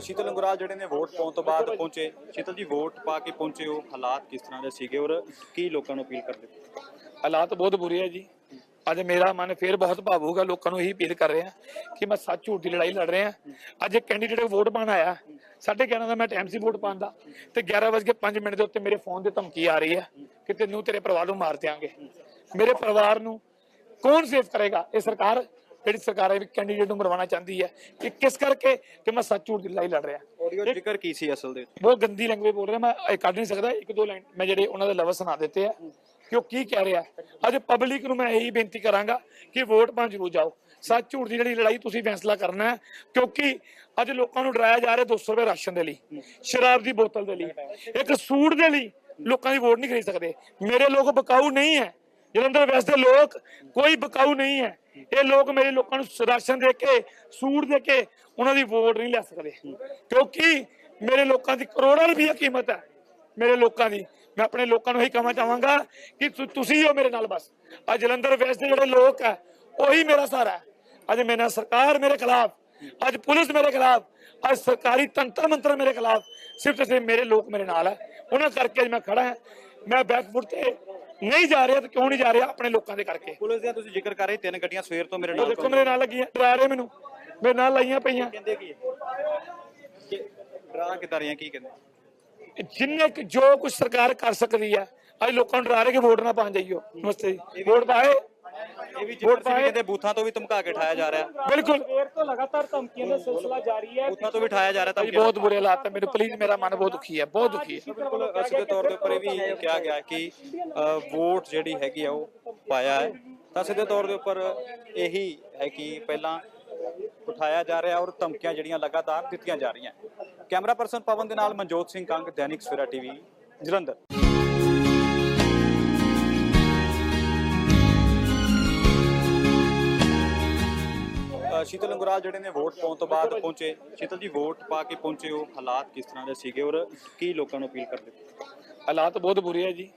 ਸ਼ੀਤਲ ਅੰਗੁਰਾਲ ਜਿਹੜੇ ਨੇ ਵੋਟ ਪਾਉਣ ਤੋਂ ਬਾਅਦ ਪਹੁੰਚੇ। ਸ਼ੀਤਲ ਜੀ, ਵੋਟ ਪਾ ਕੇ ਪਹੁੰਚੇ ਹੋ? ਹਾਲਾਤ ਕਿਸ ਤਰ੍ਹਾਂ ਦੇ ਸੀਗੇ ਔਰ ਕੀ ਲੋਕਾਂ ਨੂੰ ਅਪੀਲ ਕਰਦੇ? ਹਾਲਾਤ ਬਹੁਤ ਬੁਰੇ ਆ ਜੀ। ਅੱਜ ਮੇਰਾ ਮਨ ਫੇਰ ਬਹੁਤ ਭਾਵੂਗਾ ਲੋਕਾਂ ਨੂੰ ਇਹੀ ਅਪੀਲ ਕਰ ਰਿਹਾ ਕਿ ਮੈਂ ਸੱਚ ਝੂਠ ਦੀ ਲੜਾਈ ਲੜ ਰਿਹਾ। ਅੱਜ ਇੱਕ ਕੈਂਡੀਡੇਟ ਵੋਟ ਪਾਣ ਆਇਆ। ਸਾਢੇ 11 ਦਾ ਮੈਂ ਟਾਈਮ ਸੀ ਵੋਟ ਪਾਉਣ ਦਾ। ਤੇ 11:05 ਮਿੰਟ ਦੇ ਉੱਤੇ ਮੇਰੇ ਫੋਨ ਤੇ ਧਮਕੀ ਆ ਰਹੀ ਹੈ ਕਿ ਤੈਨੂੰ ਤੇਰੇ ਪਰਿਵਾਰ ਨੂੰ ਮਾਰ ਦਿਆਂਗੇ। ਮੇਰੇ ਪਰਿਵਾਰ ਨੂੰ ਕੌਣ ਸੇਵ ਕਰੇਗਾ? ਇਹ ਸਰਕਾਰ ਜਿਹੜੀ ਸਰਕਾਰ ਹੈ ਕੈਂਡੀਡੇਟ ਨੂੰ ਮਰਵਾਉਣਾ ਚਾਹੁੰਦੀ ਹੈ ਕਿ ਕਿਸ ਕਰਕੇ ਕਿ ਮੈਂ ਸੱਚ ਝੂਠ ਦੀ ਲੜਾਈ ਲੜ ਰਿਹਾ। ਆਡੀਓ ਜ਼ਿਕਰ ਕੀ ਸੀ ਅਸਲ ਦੇ ਵਿੱਚ? ਬਹੁਤ ਗੰਦੀ ਲੈਂਗੁਏਜ ਬੋਲ ਰਿਹਾ ਮੈਂ ਇਹ ਕੱਢ ਨਹੀਂ ਸਕਦਾ ਇੱਕ ਦੋ ਲਾਈਨ ਮੈਂ ਜਿਹੜੇ ਉਹਨਾਂ ਦੇ ਲਫ਼ਜ਼ ਸੁਣਾ ਦਿੱਤੇ ਆ ਕਿ ਉਹ ਕੀ ਕਹਿ ਰਿਹਾ। ਅੱਜ ਪਬਲਿਕ ਨੂੰ ਮੈਂ ਇਹੀ ਬੇਨਤੀ ਕਰਾਂਗਾ ਕਿ ਵੋਟ ਪਾਉਣ ਜ਼ਰੂਰ ਜਾਓ। ਸੱਚ ਝੂਠ ਦੀ ਜਿਹੜੀ ਲੜਾਈ ਤੁਸੀਂ ਫੈਸਲਾ ਕਰਨਾ ਹੈ ਕਿਉਂਕਿ ਅੱਜ ਲੋਕਾਂ ਨੂੰ ਡਰਾਇਆ ਜਾ ਰਿਹਾ 200 ਰੁਪਏ ਰਾਸ਼ਨ ਦੇ ਲਈ ਸ਼ਰਾਬ ਦੀ ਬੋਤਲ ਦੇ ਲਈ ਇੱਕ ਸੂਟ ਦੇ ਲਈ ਲੋਕਾਂ ਦੀ ਵੋਟ ਨਹੀਂ ਖਰੀਦ ਸਕਦੇ। ਮੇਰੇ ਲੋਕ ਬਕਾਊ ਨਹੀਂ ਹੈ। ਜਲੰਧਰ ਵੈਸਟ ਦੇ ਲੋਕ ਕੋਈ ਬਕਾਊ ਨਹੀਂ ਹੈ। ਇਹ ਲੋਕ ਮੇਰੇ ਲੋਕਾਂ ਨੂੰ ਰਾਸ਼ਨ ਦੇ ਕੇ, ਸੂਟ ਦੇ ਕੇ ਉਹਨਾਂ ਦੀ ਵੋਟ ਨਹੀਂ ਲੈ ਸਕਦੇ। ਕਿਉਂਕਿ ਮੇਰੇ ਲੋਕਾਂ ਦੀ ਕਰੋੜਾਂ ਰੁਪਈਆ ਕੀਮਤ ਹੈ। ਮੇਰੇ ਲੋਕਾਂ ਦੀ। ਮੈਂ ਆਪਣੇ ਲੋਕਾਂ ਨੂੰ ਇਹੀ ਕਹਿਣਾ ਚਾਹਾਂਗਾ ਕਿ ਤੁਸੀਂ ਹੋ ਮੇਰੇ ਨਾਲ ਬਸ। ਆ ਜਲੰਧਰ ਵੈਸਟ ਦੇ ਜਿਹੜੇ ਲੋਕ ਹੈ, ਉਹੀ ਮੇਰਾ ਸਹਾਰਾ ਹੈ। ਅੱਜ ਮੇਰੇ ਨਾਲ ਸਰਕਾਰ ਮੇਰੇ ਖਿਲਾਫ, ਅੱਜ ਪੁਲਿਸ ਮੇਰੇ ਖਿਲਾਫ, ਅੱਜ ਸਰਕਾਰੀ ਤੰਤਰ ਮੰਤਰ ਮੇਰੇ ਖਿਲਾਫ, ਸਿਰਫ ਤੇ ਸਿਰਫ ਮੇਰੇ ਲੋਕ ਮੇਰੇ ਨਾਲ ਹੈ। ਉਹਨਾਂ ਕਰਕੇ ਅੱਜ ਮੈਂ ਖੜਾ ਹਾਂ। ਮੈਂ ਬੈਕਫੁੱਟ ਤੇ ਨਹੀਂ ਜਾ ਰਿਹਾ ਤੇ ਕਿਉਂ ਨਹੀਂ ਜਾ ਰਿਹਾ ਆਪਣੇ ਲੋਕਾਂ ਦੇ ਕਰਕੇ? ਪੁਲਿਸ ਦੀਆਂ ਤੁਸੀਂ ਜ਼ਿਕਰ ਕਰ ਰਹੇ ਤਿੰਨ ਗੱਡੀਆਂ ਸਵੇਰ ਤੋਂ ਮੇਰੇ ਨਾਲ ਦੇਖੋ ਮੇਰੇ ਨਾਲ ਲੱਗੀਆਂ ਡਰਾ ਰਹੇ ਮੈਨੂੰ। ਮੇਰੇ ਨਾਲ ਲਾਈਆਂ ਪਈਆਂ। ਕਹਿੰਦੇ ਕੀ ਕਿ ਡਰਾ ਕਿਦਾਂ ਰਹੀਆਂ ਕੀ ਕਹਿੰਦੇ? ਜਿੰਨੇ ਕੁ ਜੋ ਕੁਝ ਸਰਕਾਰ ਕਰ ਸਕਦੀ ਹੈ ਅੱਜ ਲੋਕਾਂ ਨੂੰ ਡਰਾ ਰਹੇ ਕਿ ਵੋਟ ਨਾ ਪਾਣ ਜਾਈਓ। ਨਮਸਤੇ ਜੀ। ਵੋਟ ਪਾਏ। ਇਹ ਵੀ ਜ਼ਿਕਰ ਸੀ ਵੀ ਕਹਿੰਦੇ ਬੂਥਾਂ ਤੋਂ ਵੀ ਧਮਕਾ ਕੇ ਠਾਇਆ ਜਾ ਰਿਹਾ। ਬਿਲਕੁਲ। ਦੇਰ ਤੋਂ ਲਗਾਤਾਰ ਧਮਕੀਆਂ ਦਾ ਸਿਲਸਿਲਾ ਜਾਰੀ ਹੈ। ਬੂਥਾਂ ਤੋਂ ਵੀ ਠਾਇਆ ਜਾ ਰਿਹਾ ਭਾਈ ਧਮਕੀਆਂ ਬਹੁਤ ਬੁਰੇ ਹਾਲਾਤ ਹੈ ਮੈਨੂੰ ਪਲੀਜ਼ ਮੇਰਾ ਮਨ ਬਹੁਤ ਦੁਖੀ ਹੈ ਬਹੁਤ ਦੁਖੀ ਹੈ। ਬਿਲਕੁਲ ਅਸਲ ਦੇ ਤੌਰ ਦੇ ਉੱਪਰ ਇਹ ਵੀ ਕਿਹਾ ਗਿਆ ਕਿ ਅ, ਵੋਟ ਜਿਹੜੀ ਹੈਗੀ ਆ ਉਹ ਪਾਇਆ ਹੈ। ਤਾਂ ਸਿੱਧੇ ਤੌਰ ਦੇ ਉੱਪਰ ਇਹੀ ਹੈ ਕਿ ਪਹਿਲਾਂ ਉਠਾਇਆ ਜਾ ਰਿਹਾ ਔਰ ਧਮਕੀਆਂ ਜਿਹੜੀਆਂ ਲਗਾਤਾਰ ਦਿੱਤੀਆਂ ਜਾ ਰਹੀਆਂ। ਕੈਮਰਾ ਪਰਸਨ ਪਵਨ ਦੇ ਨਾਲ ਮਨਜੋਤ ਸਿੰਘ ਕੰਗ ਦੈਨਿਕ ਸਵੇਰਾ ਟੀਵੀ ਜਲੰਧਰ। ਸ਼ੀਤਲ ਅੰਗੁਰਾਲ ਜਿਹੜੇ ਨੇ ਵੋਟ ਪਾਉਣ ਤੋਂ ਬਾਅਦ ਪਹੁੰਚੇ। ਸ਼ੀਤਲ ਜੀ, ਵੋਟ ਪਾ ਕੇ ਪਹੁੰਚੇ ਹੋ। ਹਾਲਾਤ ਕਿਸ ਤਰ੍ਹਾਂ ਦੇ ਸੀਗੇ ਔਰ ਕੀ ਲੋਕਾਂ ਨੂੰ ਅਪੀਲ ਕਰਦੇ? ਹਾਲਾਤ ਬਹੁਤ ਬੁਰੇ ਆ ਜੀ।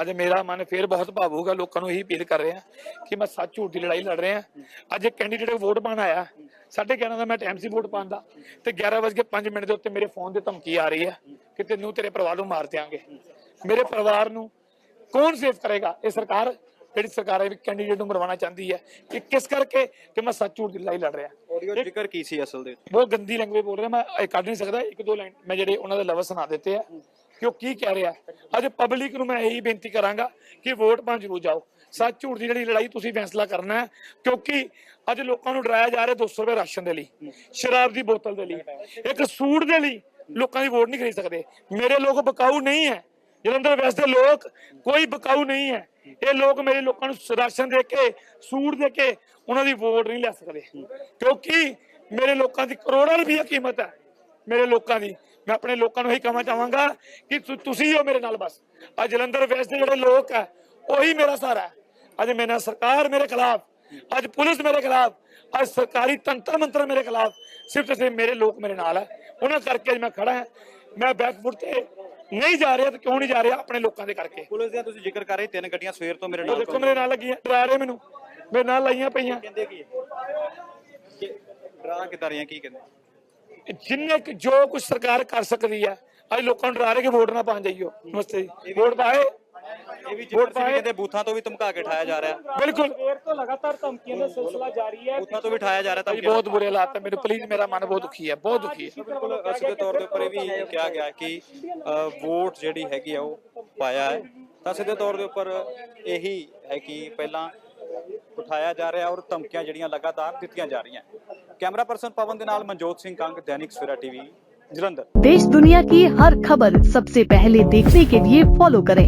ਅੱਜ ਮੇਰਾ ਮਨ ਫੇਰ ਬਹੁਤ ਭਾਵੂਗਾ ਲੋਕਾਂ ਨੂੰ ਇਹੀ ਅਪੀਲ ਕਰ ਰਿਹਾ ਕਿ ਮੈਂ ਸੱਚ ਝੂਠ ਦੀ ਲੜਾਈ ਲੜ ਰਿਹਾ। ਅੱਜ ਇੱਕ ਕੈਂਡੀਡੇਟ ਵੋਟ ਪਾਣ ਆਇਆ। ਸਾਢੇ 11 ਦਾ ਮੈਂ ਟਾਈਮ ਸੀ ਵੋਟ ਪਾਉਣ ਦਾ ਤੇ 11:05 ਮਿੰਟ ਦੇ ਉੱਤੇ ਮੇਰੇ ਫੋਨ ਤੇ ਧਮਕੀ ਆ ਰਹੀ ਹੈ ਕਿ ਤੈਨੂੰ ਤੇਰੇ ਪਰਿਵਾਰ ਨੂੰ ਮਾਰ ਦਿਆਂਗੇ। ਮੇਰੇ ਪਰਿਵਾਰ ਨੂੰ ਕੌਣ ਸੇਵ ਕਰੇਗਾ? ਇਹ ਸਰਕਾਰ ਜਿਹੜੀ ਸਰਕਾਰ ਹੈ ਕੈਂਡੀਡੇਟ ਨੂੰ ਮਰਵਾਉਣਾ ਚਾਹੁੰਦੀ ਹੈ ਕਿ ਕਿਸ ਕਰਕੇ ਕਿ ਮੈਂ ਸੱਚ ਝੂਠ ਦੀ ਲੜਾਈ ਲੜ ਰਿਹਾ। ਆਡੀਓ ਜ਼ਿਕਰ ਕੀ ਸੀ ਅਸਲ ਦੇ ਵਿੱਚ? ਬਹੁਤ ਗੰਦੀ ਲੈਂਗੁਏਜ ਬੋਲ ਰਿਹਾ ਮੈਂ ਇਹ ਕੱਢ ਨਹੀਂ ਸਕਦਾ ਇੱਕ ਦੋ ਲਾਈਨ ਮੈਂ ਜਿਹੜੇ ਉਹਨਾਂ ਦੇ ਲਫ਼ਜ਼ ਸੁਣਾ ਦਿੱਤੇ ਆ ਕਿ ਉਹ ਕੀ ਕਹਿ ਰਿਹਾ। ਅੱਜ ਪਬਲਿਕ ਨੂੰ ਮੈਂ ਇਹੀ ਬੇਨਤੀ ਕਰਾਂਗਾ ਕਿ ਵੋਟ ਪਾਉਣ ਜ਼ਰੂਰ ਜਾਓ। ਸੱਚ ਝੂਠ ਦੀ ਜਿਹੜੀ ਲੜਾਈ ਤੁਸੀਂ ਫੈਸਲਾ ਕਰਨਾ ਹੈ ਕਿਉਂਕਿ ਅੱਜ ਲੋਕਾਂ ਨੂੰ ਡਰਾਇਆ ਜਾ ਰਿਹਾ 200 ਰੁਪਏ ਰਾਸ਼ਨ ਦੇ ਲਈ ਸ਼ਰਾਬ ਦੀ ਬੋਤਲ ਦੇ ਲਈ ਇੱਕ ਸੂਟ ਦੇ ਲਈ ਲੋਕਾਂ ਦੀ ਵੋਟ ਨਹੀਂ ਖਰੀਦ ਸਕਦੇ। ਮੇਰੇ ਲੋਕ ਬਕਾਊ ਨਹੀਂ ਹੈ। ਜਲੰਧਰ ਵੈਸਟ ਦੇ ਲੋਕ ਕੋਈ ਬਕਾਊ ਨਹੀਂ ਹੈ। ਇਹ ਲੋਕ ਮੇਰੇ ਲੋਕਾਂ ਨੂੰ ਰਾਸ਼ਨ ਦੇ ਕੇ, ਸੂਟ ਦੇ ਕੇ ਉਹਨਾਂ ਦੀ ਵੋਟ ਨਹੀਂ ਲੈ ਸਕਦੇ। ਕਿਉਂਕਿ ਮੇਰੇ ਲੋਕਾਂ ਦੀ ਕਰੋੜਾਂ ਰੁਪਏ ਕੀਮਤ ਹੈ। ਮੇਰੇ ਲੋਕਾਂ ਦੀ। ਮੈਂ ਆਪਣੇ ਲੋਕਾਂ ਨੂੰ ਇਹੀ ਕਹਣਾ ਚਾਹਾਂਗਾ ਕਿ ਤੁਸੀਂ ਹੋ ਮੇਰੇ ਨਾਲ ਬਸ। ਆ ਜਲੰਧਰ ਵੈਸਟ ਦੇ ਜਿਹੜੇ ਲੋਕ ਹੈ, ਉਹੀ ਮੇਰਾ ਸਹਾਰਾ ਅੱਜ ਮੇਰਾ ਸਰਕਾਰ ਮੇਰੇ ਖਿਲਾਫ, ਅੱਜ ਪੁਲਿਸ ਮੇਰੇ ਖਿਲਾਫ, ਅੱਜ ਸਰਕਾਰੀ ਤੰਤਰ ਮੰਤਰ ਮੇਰੇ ਖਿਲਾਫ ਸਿਰਫ ਤੇ ਸਿਰਫ ਮੇਰੇ ਲੋਕ ਮੇਰੇ ਨਾਲ ਹੈ। ਉਹਨਾਂ ਕਰਕੇ ਅੱਜ ਮੈਂ ਖੜਾ ਹਾਂ। ਮੈਂ ਬੈਕਫੁੱਟ ਤੇ ਨਹੀਂ ਜਾ ਰਿਹਾ ਤੇ ਕਿਉਂ ਨਹੀਂ ਜਾ ਰਿਹਾ ਆਪਣੇ ਲੋਕਾਂ ਦੇ ਕਰਕੇ? ਪੁਲਿਸ ਦੀਆਂ ਤੁਸੀਂ ਜ਼ਿਕਰ ਕਰ ਰਹੇ ਤਿੰਨ ਗੱਡੀਆਂ ਸਵੇਰ ਤੋਂ ਮੇਰੇ ਨਾਲ ਦੇਖੋ ਮੇਰੇ ਨਾਲ ਲੱਗੀਆਂ ਡਰਾ ਰਹੇ ਮੈਨੂੰ। ਮੇਰੇ ਨਾਲ ਲਾਈਆਂ ਪਈਆਂ। ਕਹਿੰਦੇ ਕੀ ਡਰਾ ਕਿਦਾਂ ਰਹੀਆਂ ਕੀ ਕਹਿੰਦੇ? ਜਿੰਨੇ ਜੋ ਕੁਝ ਸਰਕਾਰ ਕਰ ਸਕਦੀ ਹੈ ਅੱਜ ਲੋਕਾਂ ਨੂੰ ਡਰਾ ਰਹੇ ਕਿ ਵੋਟ ਨਾ ਪਾਣ ਜਾਈਓ। ਨਮਸਤੇ ਜੀ। ਵੋਟ ਪਾਏ। ਇਹ ਵੀ ਜ਼ਿਕਰ ਸੀ ਵੀ ਕਹਿੰਦੇ ਬੂਥਾਂ ਤੋਂ ਵੀ ਧਮਕਾ ਕੇ ਠਾਇਆ ਜਾ ਰਿਹਾ ਬਿਲਕੁਲ ਦੇਰ ਤੋਂ ਲਗਾਤਾਰ ਧਮਕੀਆਂ ਦਾ ਸਿਲਸਿਲਾ ਜਾਰੀ ਹੈ ਬੂਥਾਂ ਤੋਂ ਵੀ ਠਾਇਆ ਜਾ ਰਿਹਾ ਭਾਈ ਧਮਕੀਆਂ ਬਹੁਤ ਬੁਰੇ ਹਾਲਾਤ ਹੈ ਮੈਨੂੰ ਪਲੀਜ਼ ਮੇਰਾ ਮਨ ਬਹੁਤ ਦੁਖੀ ਹੈ ਬਹੁਤ ਦੁਖੀ ਹੈ ਬਿਲਕੁਲ ਅਸਲ ਦੇ ਤੌਰ ਦੇ ਉੱਪਰ ਇਹ ਵੀ ਕਿਹਾ ਗਿਆ ਕਿ ਅ, ਵੋਟ ਜਿਹੜੀ ਹੈਗੀ ਆ ਉਹ ਪਾਇਆ ਹੈ ਤਾਂ ਸਿੱਧੇ ਤੌਰ ਦੇ ਉੱਪਰ ਇਹੀ ਹੈ ਕਿ ਪਹਿਲਾਂ ਉਠਾਇਆ ਜਾ ਰਿਹਾ ਔਰ ਧਮਕੀਆਂ ਜਿਹੜੀਆਂ ਲਗਾਤਾਰ ਦਿੱਤੀਆਂ ਜਾ ਰਹੀਆਂ ਕੈਮਰਾ ਪਰਸਨ ਪਵਨ ਦੇ ਨਾਲ ਮਨਜੋਤ ਸਿੰਘ ਕੰਗ ਦੈਨਿਕ ਸਵੇਰਾ ਟੀਵੀ ਜਲੰਧਰ देश दुनिया की हर खबर सबसे पहले देखने के लिए फॉलो करें